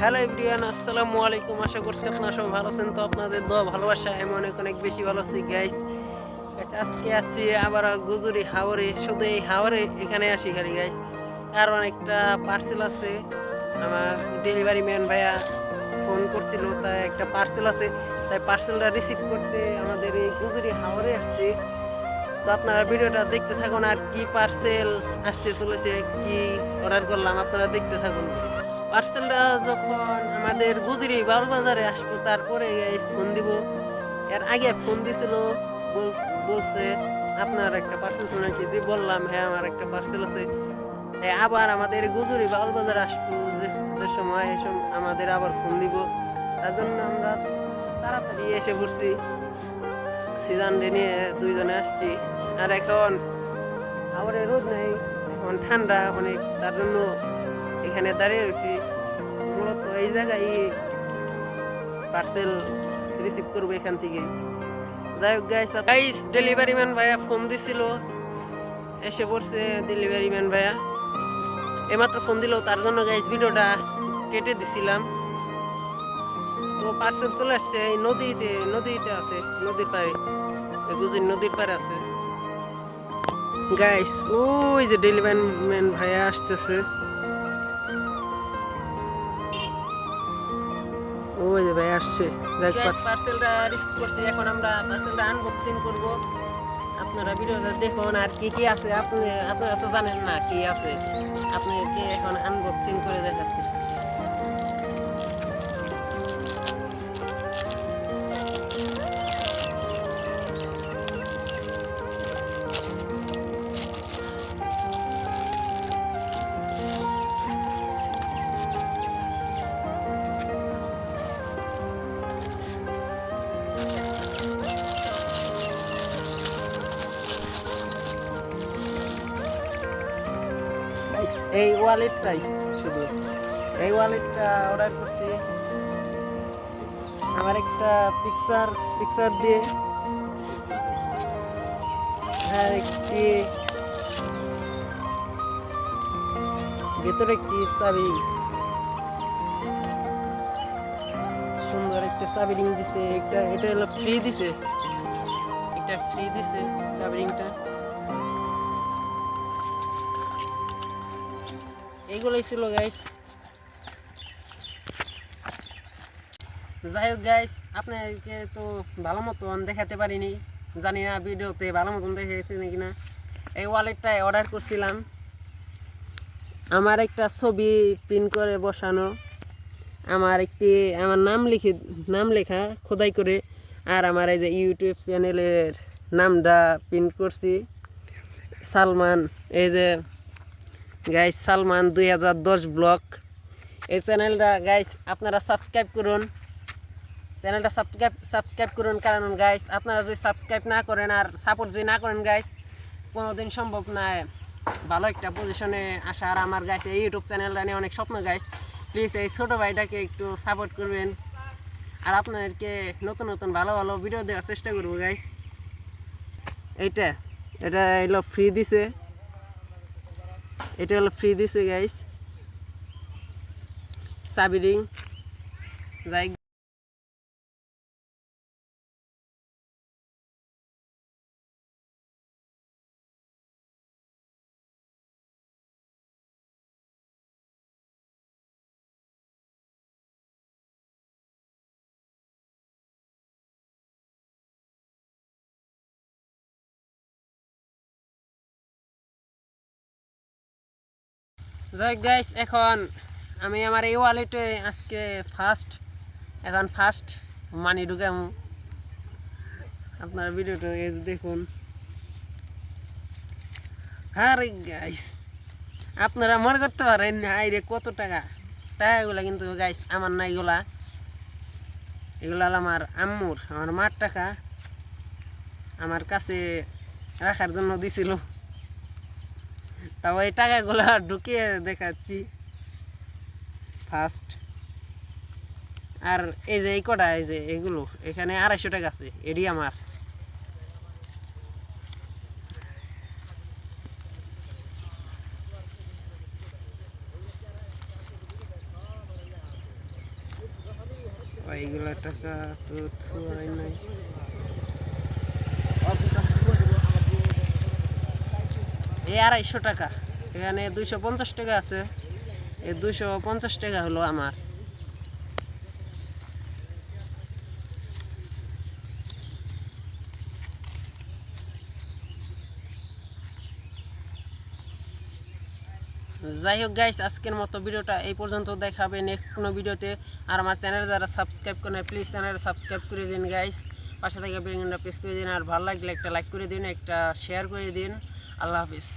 Hello everyone, আসসালামু আলাইকুম। আশা করছি আপনারা সবাই ভালো আছেন। তো আপনাদের দোয়া, ভালোবাসা, আমি অনেক অনেক বেশি ভালো আছি গাইস আজকে আসছি আবার গুজুরি হাওরে, শুধু এই হাওরে এখানে আসি খালি গাইস আর অনেকটা পার্সেল আছে। আমার ডেলিভারি ম্যান ভাইয়া ফোন করছিল, তাই একটা পার্সেল আছে। তাই পার্সেলটা রিসিভ করতে আমাদের এই গুজুরি হাওরে আসছি। তো আপনারা ভিডিওটা দেখতে থাকুন, আর কি পার্সেল আসতে চলেছে, কি অর্ডার করলাম, আপনারা দেখতে থাকুন পার্সেলটা যখন আমাদের গুজরি বাজারে আসব, তারপরে ফোন দিব। এর আগে ফোন দিছিল বলছে, আপনার একটা পার্সেল শুনেছি যে বললাম হ্যাঁ আমার একটা পার্সেল আছে। আবার আমাদের গুজরি বাজারে আসব, যে সময় এসব আমাদের আবার ফোন দিব। তার জন্য আমরা তাড়াতাড়ি এসে পড়ছি। সিজন নিয়ে দুইজনে আসছি। আর এখন আবার রোদ নেই, এখন ঠান্ডা অনেক, তার জন্য এখানে দাঁড়িয়ে রয়েছি। মূলত এই জায়গায় পার্সেল রিসিভ করব এখান থেকে। যাই হোক গাইস গাইস ডেলিভারি ম্যান ভাইয়া ফোন দিছিল। এসে পড়ছে ডেলিভারি ম্যান ভাইয়া এইমাত্র ফোন দিল, তার জন্য গাইস ভিডিওটা কেটে দিছিলাম। তো পার্সেল চলে আসছে, এই নদীতে নদীতে আছে, নদীর পাড়ে। দুদিন নদীর পাড়ে আছে। গাইস ওই যে ডেলিভারি ম্যান ভাইয়া আসতেছে। ওই যে ভাই আসছে পার্সেলটা রিসিভ করছি। এখন আমরা পার্সেলটা আনবক্সিং করব। আপনারা ভিডিওটা দেখুন আর কি কি আছে। আপনি আপনারা তো জানেন না কি আছে। আপনাকে এখন আনবক্সিং করে দেখাচ্ছি এই ওয়ালেটটাই শুধু। এই ওয়ালেটটা অর্ডার করছি। আমার একটা পিকচার পিকচার দিয়ে। আর একটি ভেতরে একটি চাবি। সুন্দর একটা চাবি রিং দিছে। একটা এটা হলো ফ্রি দিছে। এটা ফ্রি দিছে চাবি রিংটা এইগুলোই ছিল গাইস যাই হোক গাইস আপনাকে তো ভালো মতন দেখাতে পারিনি। জানি না ভিডিওতে ভালো মতন দেখেছে নাকি না। এই ওয়ালেটটাই অর্ডার করছিলাম। আমার একটা ছবি প্রিন্ট করে বসানো। আমার একটি, আমার নাম লিখে, নাম লেখা খোদাই করে। আর আমার এই যে ইউটিউব চ্যানেলের নামটা প্রিন্ট করছি। সালমান, এই যে গাইস সালমান দুই হাজার দশ ব্লগ এই চ্যানেলটা গাইস আপনারা সাবস্ক্রাইব করুন। চ্যানেলটা সাবস্ক্রাইব সাবস্ক্রাইব করুন, কারণ গাইস আপনারা যদি সাবস্ক্রাইব না করেন আর সাপোর্ট যদি না করেন গাইস কোনোদিন সম্ভব না ভালো একটা পজিশনে আসা। আর আমার গাইস এই ইউটিউব চ্যানেলটা নিয়ে অনেক স্বপ্ন গাইস প্লিজ এই ছোটো ভাইটাকে একটু সাপোর্ট করবেন। আর আপনাদেরকে নতুন নতুন ভালো ভালো ভিডিও দেওয়ার চেষ্টা করব গাইস এইটা, এটা এলো ফ্রি দিছে। এটা হলো ফ্রি দিছে গাইস চাবি রিং যাই যাই গাইস এখন আমি আমার এই ওয়ালেটে আজকে ফার্স্ট এখন ফার্স্ট মানি ঢুকাম আপনার ভিডিওটা দেখুন। আরে গাইস আপনারা মনে করতে পারেন আই রে কত টাকা? টাকাগুলা কিন্তু গাইস আমার না এগুলা। এগুলা আমার আম্মুর, আমার মার টাকা। আমার কাছে রাখার জন্য দিছিল। তাও এই টাকাগুলো ঢুকিয়ে দেখাচ্ছি। ফার্স্ট আর এই যে এই কটা, এই যে এগুলো, এখানে আড়াইশো টাকা আছে এডি আমার। এইগুলা টাকা তো থুয়াই নাই। এই আড়াইশো টাকা। এখানে দুইশো পঞ্চাশ টাকা আছে। এই দুইশো পঞ্চাশ টাকা হলো আমার। যাই হোক গাইস আজকের মতো ভিডিওটা এই পর্যন্ত দেখাবে। নেক্সট কোনো ভিডিওতে আর আমার চ্যানেল যারা সাবস্ক্রাইব করে প্লিজ চ্যানেল সাবস্ক্রাইব করে দিন গাইস পাশে থেকে বেলঘন্টা প্রেস করে দিন আর ভালো লাগলে একটা লাইক করে দিন, একটা শেয়ার করে দিন। আল্লাহ হাফিজ